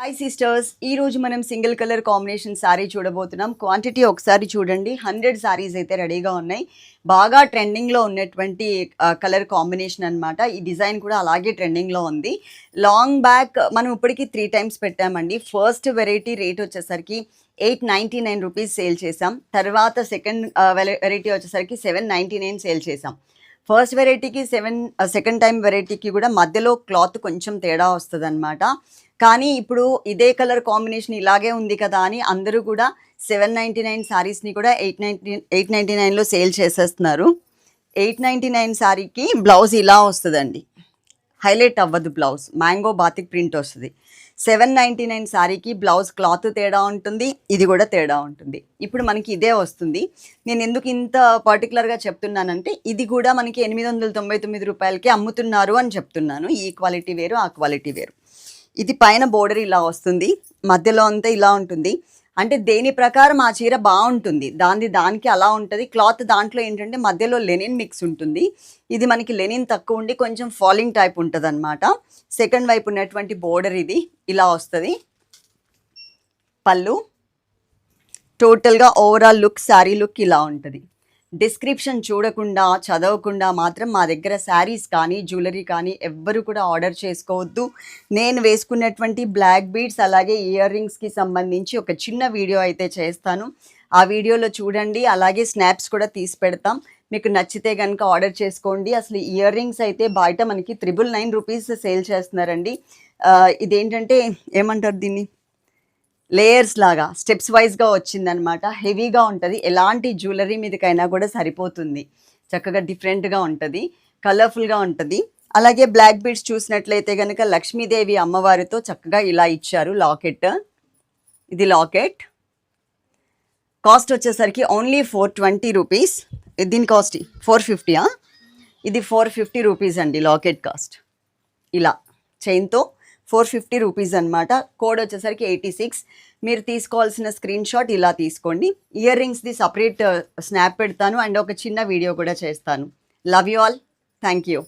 Hi sisters ఈ రోజు మనం సింగిల్ కలర్ కాంబినేషన్ శారీ చూడబోతున్నాం. క్వాంటిటీ ఒకసారి చూడండి. హండ్రెడ్ శారీస్ అయితే రెడీగా ఉన్నాయి. బాగా ట్రెండింగ్లో ఉన్నటువంటి కలర్ కాంబినేషన్ అన్నమాట. ఈ డిజైన్ కూడా అలాగే ట్రెండింగ్లో ఉంది. లాంగ్ బ్యాక్ మనం ఇప్పటికీ త్రీ టైమ్స్ పెట్టామండి. ఫస్ట్ వెరైటీ రేట్ వచ్చేసరికి eight ninety nine rupees sale చేసాం తర్వాత సెకండ్ వెరైటీ వచ్చేసరికి సెవెన్ నైంటీ నైన్ సేల్ చేసాం ఫస్ట్ వెరైటీకి సెవెన్ సెకండ్ టైం వెరైటీకి కూడా మధ్యలో క్లాత్ కొంచెం తేడా వస్తుంది కానీ ఇప్పుడు ఇదే కలర్ కాంబినేషన్ ఇలాగే ఉంది కదా అని అందరూ కూడా సెవెన్ నైంటీ నైన్ శారీస్ని కూడా ఎయిట్ నైంటీ ఎయిట్ నైంటీ నైన్లో సేల్ చేసేస్తున్నారు. ఎయిట్ నైంటీ నైన్ శారీకి బ్లౌజ్ ఇలా వస్తుందండి. హైలైట్ అవ్వదు బ్లౌజ్. మ్యాంగో బాతిక్ ప్రింట్ వస్తుంది. సెవెన్ నైంటీ నైన్ శారీకి బ్లౌజ్ క్లాత్ తేడా ఉంటుంది ఇది కూడా తేడా ఉంటుంది. ఇప్పుడు మనకి ఇదే వస్తుంది. నేను ఎందుకు ఇంత పర్టికులర్గా చెప్తున్నానంటే ఇది కూడా మనకి ఎనిమిది వందల తొంభై తొమ్మిది రూపాయలకి అమ్ముతున్నారు అని చెప్తున్నాను. ఈ క్వాలిటీ వేరు ఆ క్వాలిటీ వేరు. ఇది పైన బోర్డర్ ఇలా వస్తుంది. మధ్యలో అంతా ఇలా ఉంటుంది. అంటే దేని ప్రకారం ఆ చీర బాగుంటుంది? దాని దానికి అలా ఉంటుంది. క్లాత్ దాంట్లో ఏంటంటే మధ్యలో లెనిన్ మిక్స్ ఉంటుంది. ఇది మనకి లెనిన్ తక్కువ ఉండి కొంచెం ఫాలింగ్ టైప్ ఉంటుంది అనమాట సెకండ్ వైపు ఉన్నటువంటి బోర్డర్ ఇది. ఇలా వస్తుంది. పళ్ళు. టోటల్గా ఓవరాల్ లుక్ శారీ లుక్ ఇలా ఉంటుంది. డిస్క్రిప్షన్ చూడకుండా చదవకుండా మాత్రం మా దగ్గర శారీస్ కానీ జ్యువెలరీ కానీ ఎవ్వరు కూడా ఆర్డర్ చేసుకోవద్దు. నేను వేసుకున్నటువంటి బ్లాక్ బీడ్స్ అలాగే ఇయర్ రింగ్స్కి సంబంధించి ఒక చిన్న వీడియో అయితే చేస్తాను. ఆ వీడియోలో చూడండి అలాగే స్నాప్స్ కూడా తీసి పెడతాం. మీకు నచ్చితే కనుక ఆర్డర్ చేసుకోండి. అసలు ఇయర్ రింగ్స్ అయితే బయట మనకి త్రిబుల్ నైన్ రూపీస్ సేల్ చేస్తున్నారండి. ఇదేంటంటే ఏమంటారు దీన్ని? లేయర్స్ లాగా స్టెప్స్ వైజ్గా వచ్చిందనమాట హెవీగా ఉంటుంది. ఎలాంటి జ్యువెలరీ మీదకైనా కూడా సరిపోతుంది. చక్కగా డిఫరెంట్గా ఉంటుంది. కలర్ఫుల్గా ఉంటుంది. అలాగే బ్లాక్ బీడ్స్ చూసినట్లయితే కనుక లక్ష్మీదేవి అమ్మవారితో చక్కగా ఇలా ఇచ్చారు లాకెట్. ఇది లాకెట్. కాస్ట్ వచ్చేసరికి ఓన్లీ ఫోర్ ట్వంటీ రూపీస్. దీని కాస్ట్ ఫోర్ ఫిఫ్టీయా? ఇది ఫోర్ ఫిఫ్టీ రూపీస్ అండి లాకెట్ కాస్ట్. ఇలా చైన్తో ఫోర్ ఫిఫ్టీ రూపీస్ అనమాట కోడ్ వచ్చేసరికి ఎయిటీ సిక్స్. మీరు తీసుకోవాల్సిన స్క్రీన్ షాట్ ఇలా తీసుకోండి. ఇయర్ రింగ్స్ది సపరేట్ స్నాప్ పెడతాను. అండ్ ఒక చిన్న వీడియో కూడా చేస్తాను. Love you all thank you